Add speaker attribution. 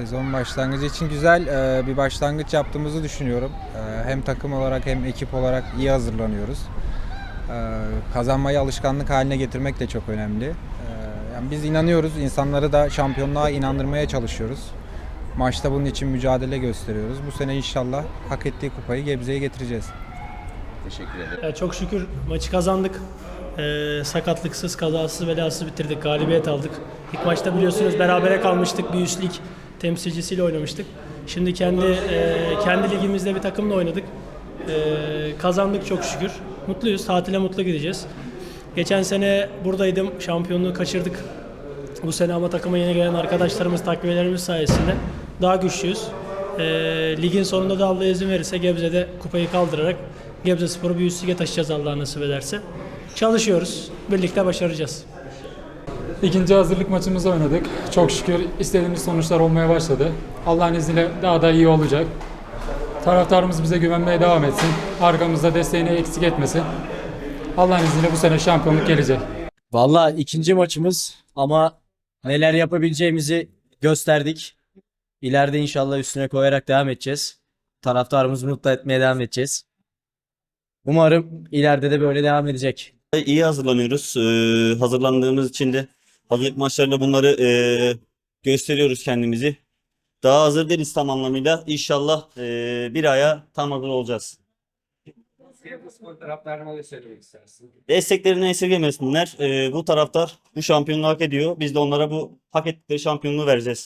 Speaker 1: Sezon başlangıcı için güzel e, bir başlangıç yaptığımızı düşünüyorum. E, Hem takım olarak hem ekip olarak iyi hazırlanıyoruz. E, Kazanmayı alışkanlık haline getirmek de çok önemli. E, Yani biz inanıyoruz, insanları da şampiyonluğa inandırmaya çalışıyoruz. Maçta bunun için mücadele gösteriyoruz. Bu sene inşallah hak ettiği kupayı Gebze'ye getireceğiz.
Speaker 2: Teşekkür ederim.
Speaker 3: Ya çok şükür maçı kazandık. Ee, sakatlıksız, kazasız, belasız bitirdik. Galibiyet aldık. İlk maçta biliyorsunuz berabere kalmıştık. Bir üst lig temsilcisiyle oynamıştık. Şimdi kendi e, kendi ligimizde bir takımla oynadık. Ee, kazandık çok şükür. Mutluyuz. Tatile mutlu gideceğiz. Geçen sene buradaydım. Şampiyonluğu kaçırdık. Bu sene ama takıma yeni gelen arkadaşlarımız, takviyelerimiz sayesinde daha güçlüyüz. Ee, ligin sonunda da Allah izin verirse Gebze'de kupayı kaldırarak Gebze Spor'u bir üst lige taşıyacağız Allah nasip ederse. Çalışıyoruz. Birlikte başaracağız.
Speaker 4: İkinci hazırlık maçımızı oynadık. Çok şükür istediğimiz sonuçlar olmaya başladı. Allah'ın izniyle daha da iyi olacak. Taraftarımız bize güvenmeye devam etsin. Arkamızda desteğini eksik etmesin. Allah'ın izniyle bu sene şampiyonluk gelecek.
Speaker 5: Valla ikinci maçımız ama neler yapabileceğimizi gösterdik. İleride inşallah üstüne koyarak devam edeceğiz. Taraftarımızı mutlu etmeye devam edeceğiz. Umarım ileride de böyle devam edecek.
Speaker 6: İyi hazırlanıyoruz. Ee, hazırlandığımız için de hazırlık maçlarında bunları e, gösteriyoruz kendimizi. Daha hazır değiliz tam anlamıyla. İnşallah e, bir aya tam hazır olacağız. Desteklerini esirgemesinler. Ee, bu taraftar bu şampiyonluğu hak ediyor. Biz de onlara bu hak ettikleri şampiyonluğu vereceğiz.